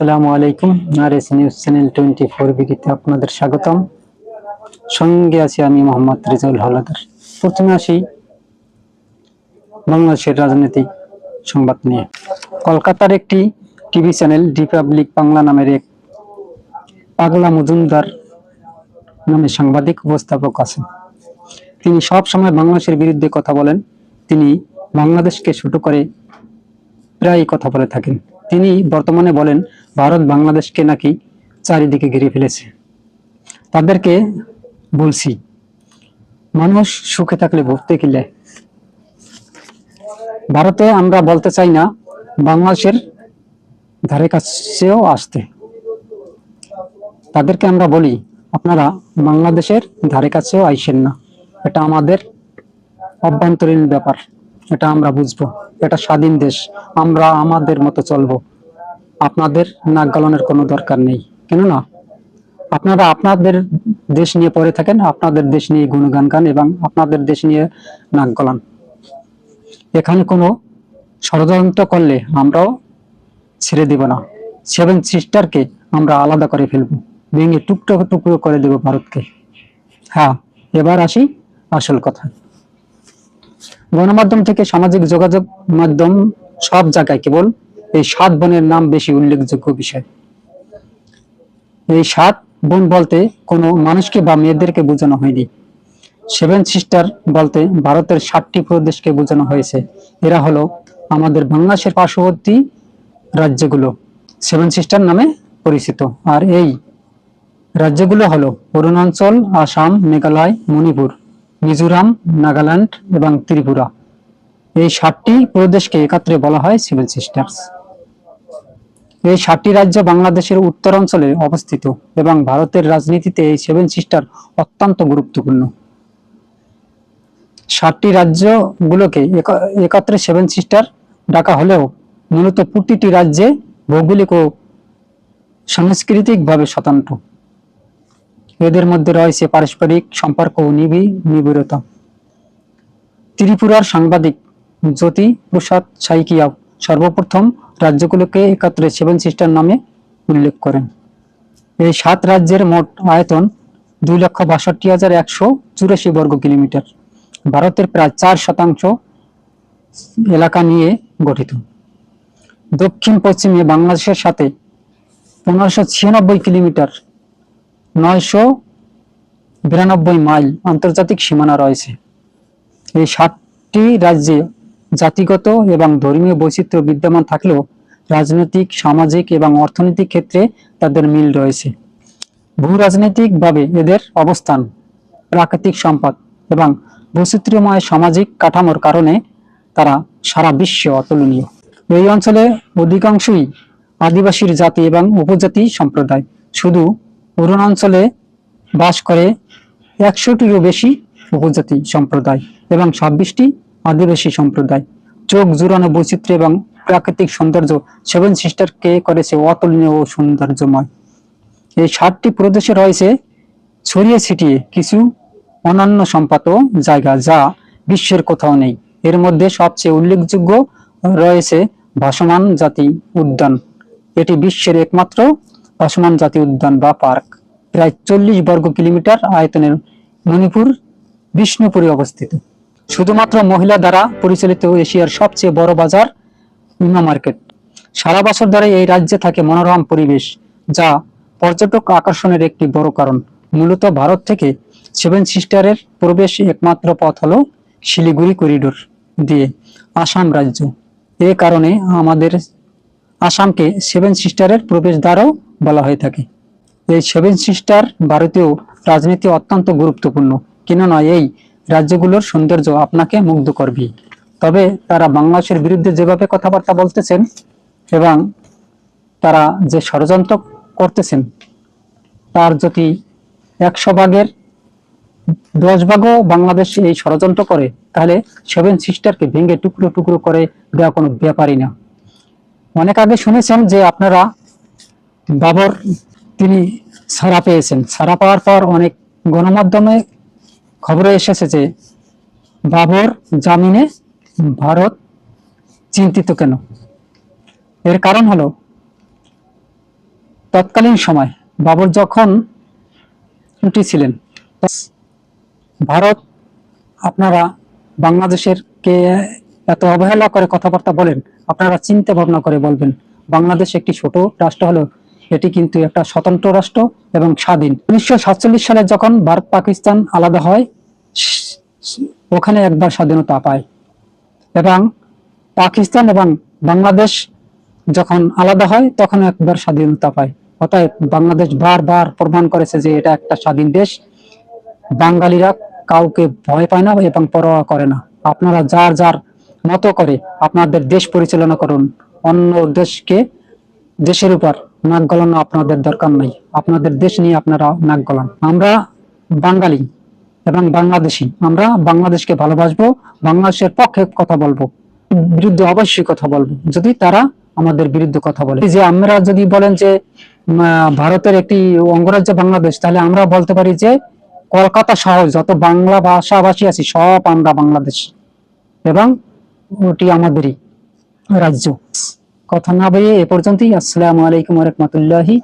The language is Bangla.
আসসালামু আলাইকুম। আর নিউজ চ্যানেল টোয়েন্টি ফোর বিডিতে আপনাদের স্বাগতম। সঙ্গে আছি আমি মোহাম্মদ রিজাউল হলাদার। প্রথমে আসি বাংলাদেশের রাজনৈতিক সংবাদ নিয়ে। কলকাতার একটি টিভি চ্যানেল, রিপাবলিক বাংলা নামের এক পাগলা মজুমদার নামে সাংবাদিক উপস্থাপক আছেন। তিনি সব সময় বাংলাদেশের বিরুদ্ধে কথা বলেন। তিনি বাংলাদেশকে ছোট করে প্রায় কথা বলে থাকেন। তিনি বর্তমানে বলেন, ভারত বাংলাদেশকে নাকি চারিদিকে ঘিরে ফেলেছে। তাদেরকে বলছি, মানুষ সুখে থাকলে ভুগতে গেলে। ভারতে আমরা বলতে চাই না, বাংলাদেশের ধারে কাছেও আসতে। তাদেরকে আমরা বলি, আপনারা বাংলাদেশের ধারে কাছেও আইসেন না। এটা আমাদের অভ্যন্তরীণ ব্যাপার, এটা আমরা বুঝব। এটা স্বাধীন দেশ। আমরা আমাদের মতো চলবো। আপনাদের নাক গলানোর কোনো দরকার নেই। কেননা আপনারা আপনাদের দেশ নিয়ে পড়ে থাকেন, আপনাদের দেশ নিয়ে গুণগান গান এবং আপনাদের দেশ নিয়ে নাক গলান। এখানে কোনো ষড়যন্ত্র করলে আমরাও ছেড়ে দিব না। সেভেন সিস্টারকে আমরা আলাদা করে ফেলব। ভেঙে টুকরো টুকরো করে দেব ভারতকে। হ্যাঁ এবার আসি আসল কথা। গণমাধ্যম থেকে সামাজিক যোগাযোগ মাধ্যম সব জায়গায় কেবল এই সাত বোনের নাম বেশি উল্লেখযোগ্য বিষয়। এই সাত বোন বলতে কোনো মানুষকে বা মেয়েদেরকে বোঝানো হয়নি। সেভেন সিস্টার বলতে ভারতের ষাটটি প্রদেশকে বোঝানো হয়েছে। এরা হলো আমাদের বাংলাদেশের পার্শ্ববর্তী রাজ্যগুলো। সেভেন সিস্টার নামে পরিচিত। আর এই রাজ্যগুলো হলো অরুণাচল, আসাম, মেঘালয়, মণিপুর। মিজোরাম, নাগাল্যান্ড এবং ত্রিপুরা। এই সাতটি প্রদেশকে একত্রে বলা হয় সেভেন সিস্টার্স। এই সাতটি রাজ্য বাংলাদেশের উত্তরাঞ্চলে অবস্থিত এবং ভারতের রাজনীতিতে এই সেভেন সিস্টার অত্যন্ত গুরুত্বপূর্ণ। সাতটি রাজ্যগুলোকে একা- একত্রে সেভেন সিস্টার ডাকা হলেও মূলত প্রতিটি রাজ্যে ভৌগোলিক ও সাংস্কৃতিকভাবে স্বতন্ত্র। এদের মধ্যে রয়েছে পারস্পরিক সম্পর্ক ও নিবি নিবিড়তা। ত্রিপুরার সাংবাদিক জ্যোতি প্রসাদ সাইকিয়া সর্বপ্রথম রাজ্যগুলোকে একত্রে সেভেন সিস্টার নামে উল্লেখ করেন। এই সাত রাজ্যের মোট আয়তন দুই লক্ষ বাষট্টি হাজার একশো চুরাশি বর্গ কিলোমিটার। ভারতের প্রায় চার শতাংশ এলাকা নিয়ে গঠিত। দক্ষিণ পশ্চিমে বাংলাদেশের সাথে পনেরোশো ছিয়ানব্বই কিলোমিটার নয়শো বিরানব্বই মাইল আন্তর্জাতিক সীমানা রয়েছে। এই সাতটি রাজ্যে জাতিগত এবং ধর্মীয় বৈচিত্র্য বিদ্যমান থাকলেও রাজনৈতিক, সামাজিক এবং অর্থনৈতিক ক্ষেত্রে তাদের মিল রয়েছে। ভূ রাজনৈতিকভাবে এদের অবস্থান প্রাকৃতিক সম্পদ এবং বৈচিত্র্যময় সামাজিক কাঠামোর কারণে তারা সারা বিশ্বে অতুলনীয়। এই অঞ্চলে অধিকাংশই আদিবাসীর জাতি এবং উপজাতি সম্প্রদায়। শুধু অরুণাচলে বাস করে একশোটিরও বেশি উপজাতি সম্প্রদায় এবং ছাব্বিশটি আদিবাসী সম্প্রদায়। চোখ জুড়ানো বৈচিত্র্য এবং প্রাকৃতিক সৌন্দর্য সেভেন সিস্টারকে করেছে অতুলনীয় ও সৌন্দর্যময়। এই সাতটি প্রদেশে রয়েছে ছড়িয়ে ছিটিয়ে কিছু অনন্য সম্পাত জায়গা যা বিশ্বের কোথাও নেই। এর মধ্যে সবচেয়ে উল্লেখযোগ্য রয়েছে ভাসমান জাতি উদ্যান। এটি বিশ্বের একমাত্র ভাসমান জাতীয় উদ্যান বা পার্ক। প্রায় চল্লিশ বর্গ কিলোমিটার আয়তনের মণিপুর, বিষ্ণুপুরে অবস্থিত। শুধুমাত্র মহিলা দ্বারা পরিচালিত এশিয়ার সবচেয়ে বড় বাজার ইমা মার্কেট। সারা বছর ধরে এই রাজ্যে থাকে মনোরম পরিবেশ, যা পর্যটক আকর্ষণের একটি বড় কারণ। মূলত ভারত থেকে সেভেন সিস্টারের প্রবেশ একমাত্র পথ হলো শিলিগুড়ি করিডোর দিয়ে আসাম রাজ্য। এ কারণে আমাদের আসামকে সেভেন সিস্টারের প্রবেশদ্বারও বলা হয়ে থাকে। এই সেভেন সিস্টার ভারতীয় রাজনীতি অত্যন্ত গুরুত্বপূর্ণ। কেননা এই রাজ্যগুলোর সৌন্দর্য আপনাকে মুগ্ধ করবে। তবে তারা বাংলাদেশের বিরুদ্ধে যেভাবে কথাবার্তা বলতেছেন এবং তারা যে ষড়যন্ত্র করতেছেন, তার যদি একশো ভাগের দশ ভাগও বাংলাদেশ এই ষড়যন্ত্র করে, তাহলে সেভেন সিস্টারকে ভেঙে টুকরো টুকরো করে দেওয়া কোনো ব্যাপারই না। অনেক আগে শুনেছেন যে আপনারা বাবর তিনি ছাড়া পেয়েছেন। ছাড়া পাওয়ার পর অনেক গণমাধ্যমে খবরে এসেছে যে বাবর জামিনে ভারত চিন্তিত কেন? এর কারণ হলো, তৎকালীন সময় বাবর যখন উঠেছিলেন ভারত আপনারা বাংলাদেশের কে এত অবহেলা করে কথাবার্তা বলেন, আপনারা চিন্তা ভাবনা করে বলবেন, বাংলাদেশ একটি ছোট রাষ্ট্র হলো এটি কিন্তু একটা স্বতন্ত্র রাষ্ট্র এবং স্বাধীন। উনিশশো সাতচল্লিশ সালে যখন ভারত পাকিস্তান আলাদা হয়, ওখানে একবার স্বাধীনতা পায়। এবং পাকিস্তান এবং বাংলাদেশ যখন আলাদা হয়, তখন একবার স্বাধীনতা পায়। অতএব বাংলাদেশ বারবার প্রমাণ করেছে যে এটা একটা স্বাধীন দেশ। বাঙালিরা কাউকে ভয় পায় না এবং পরোয়া করে না। আপনারা যার যার মতো করে আপনাদের দেশ পরিচালনা করুন। অন্য দেশকে, দেশের উপর নাক গলানো আপনাদের দরকার নাই। আপনাদের দেশ নিয়ে আপনারা নাক গলান। আমরা বাঙালি এবং বাংলাদেশি। আমরা বাংলাদেশকে ভালোবাসবো, বাংলাদেশের পক্ষে কথা বলব, বিরুদ্ধে অবশ্যই কথা বলব। যদি তারা আমাদের বিরুদ্ধে কথা বলে। যে আমরা যদি বলেন যে ভারতের একটি অঙ্গরাজ্য বাংলাদেশ, তাহলে আমরা বলতে পারি যে, কলকাতা শহর, যত বাংলা ভাষাভাষী আছি, সব আমরা বাংলাদেশ এবং ওটি আমাদেরই রাজ্য। কথা না বলে এ পর্যন্তই। আসসালামু আলাইকুম রহমতুল্লাহি।